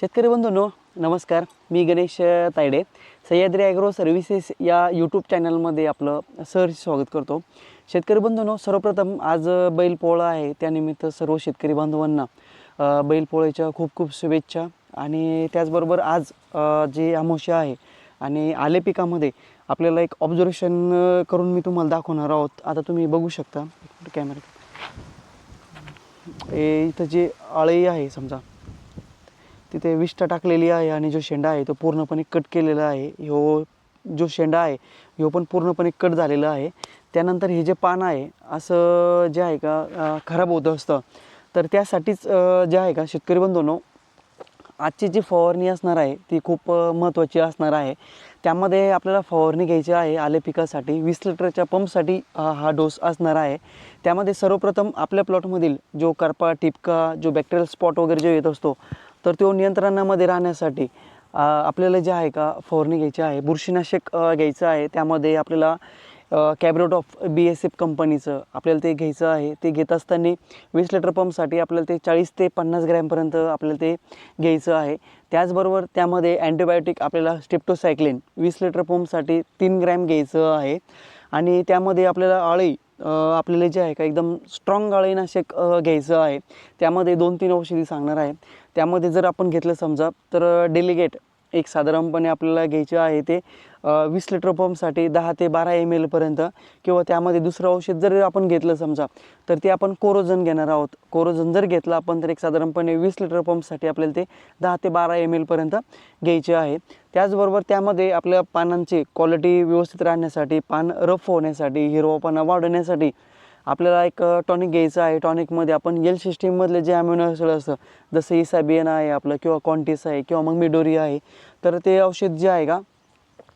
शेतकरी बंधूंनो नमस्कार. मी गणेश तायडे. सह्याद्री ॲग्रो सर्व्हिसेस या यूट्यूब चॅनलमध्ये आपलं सहर्ष स्वागत करतो. शेतकरी बंधूंनो सर्वप्रथम आज बैलपोळा आहे. त्यानिमित्त सर्व शेतकरी बांधवांना बैलपोळ्याच्या खूप खूप शुभेच्छा. आणि त्याचबरोबर आज जे अमावस्या आहे आणि आले पिकामध्ये आपल्याला एक ऑब्झर्वेशन करून मी तुम्हाला दाखवणार आहोत. आता तुम्ही बघू शकता. कॅमेरा इथं जे आळई आहे समजा. तिथे विष्ठा टाकलेली आहे आणि जो शेंडा आहे तो पूर्णपणे कट केलेला आहे. ह्यो जो शेंडा आहे ह्यो पण पूर्णपणे कट झालेला आहे. त्यानंतर हे जे पान आहे असं जे आहे का खराब होत असतं. तर त्यासाठीच जे आहे का शेतकरी बंधूंनो आजची जी फवारणी असणार आहे ती खूप महत्त्वाची असणार आहे. त्यामध्ये आपल्याला फवारणी घ्यायची आहे आले पिकासाठी. वीस लिटरच्या पंपसाठी हा डोस असणार आहे. त्यामध्ये सर्वप्रथम आपल्या प्लॉटमधील जो करपा टिपका जो बॅक्टेरियल स्पॉट वगैरे जो येत असतो तर तो नियंत्रणामध्ये राहण्यासाठी आपल्याला जे आहे का फवारणी घ्यायची आहे. बुरशीनाशक घ्यायचं आहे. त्यामध्ये आपल्याला कॅबरेट ऑफ बी एस एफ कंपनीचं आपल्याला ते घ्यायचं आहे. ते घेत असताना वीस लिटर पंपसाठी आपल्याला ते चाळीस ते पन्नास ग्रॅमपर्यंत आपल्याला ते घ्यायचं आहे. त्याचबरोबर त्यामध्ये अँटीबायोटिक आपल्याला स्टेप्टोसायक्लिन वीस लिटर पंपसाठी तीन ग्रॅम घ्यायचं आहे. आणि त्यामध्ये आपल्याला अळी आपल्याला जे आहे का एकदम स्ट्रॉंग गाळीनाशक घ्यायचं आहे. त्यामध्ये दोन तीन औषधी सांगणार आहे. त्यामध्ये जर आपण घेतलं समजा तर डेलिगेट एक साधारणपणे आपल्याला घ्यायचे आहे ते वीस लिटर पंपसाठी दहा ते बारा एम एलपर्यंत किंवा त्यामध्ये दुसरं औषध जर आपण घेतलं समजा तर ते आपण कोरोजन घेणार आहोत. कोरोजन जर घेतलं आपण तर एक साधारणपणे वीस लिटर पंपसाठी आपल्याला ते दहा ते बारा एम एलपर्यंत घ्यायचे आहे. त्याचबरोबर त्यामध्ये आपल्या पानांची क्वालिटी व्यवस्थित राहण्यासाठी पान रफ होण्यासाठी हिरवापणा वाढवण्यासाठी आपल्याला एक टॉनिक घ्यायचं आहे. टॉनिकमध्ये आपण एल सिस्टीममधले जे अमिनो ॲसिड असतं जसं इसाबियन आहे आपलं किंवा कॉन्टिस आहे किंवा मग मिडोरी आहे तर ते औषध जे आहे का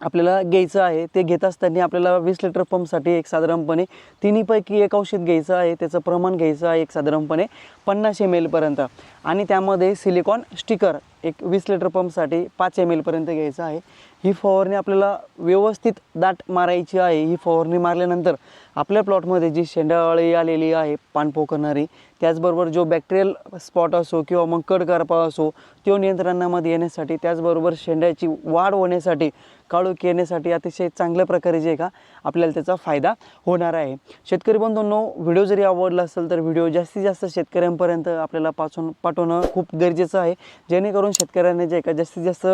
आपल्याला घ्यायचं आहे ते घेत असताना आपल्याला वीस लिटर पंपसाठी एक साधारणपणे तिन्हीपैकी एक औषध घ्यायचं आहे त्याचं प्रमाण घ्यायचं आहे एक साधारणपणे पन्नास एम एलपर्यंत आणि त्यामध्ये सिलिकॉन स्टिकर एक वीस लिटर पंपसाठी पाच एम एलपर्यंत घ्यायचं आहे. ही फवारणी आपल्याला व्यवस्थित दाट मारायची आहे. ही फवारणी मारल्यानंतर आपल्या प्लॉटमध्ये जी शेंडाळी आलेली आहे पान पोखरणारी त्याचबरोबर जो बॅक्टेरियल स्पॉट असो किंवा मग कडकारपा असो तो नियंत्रणामध्ये येण्यासाठी त्याचबरोबर शेंड्याची वाढ होण्यासाठी काळोख येण्यासाठी अतिशय चांगल्या प्रकारे जे का आपल्याला त्याचा फायदा होणार आहे. शेतकरी बंधूंनो व्हिडिओ जरी आवडला असेल तर व्हिडिओ जास्तीत जास्त शेतकऱ्यांपर्यंत आपल्याला पाचून पाठवणं खूप गरजेचं आहे. जेणेकरून शेतकऱ्यांना जे का जास्तीत जास्त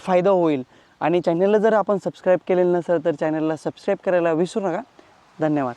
फायदा होईल. आणि चॅनलला जर आपण सबस्क्राईब केलेलं नसेल तर चॅनलला सबस्क्राईब करायला विसरू नका. धन्यवाद.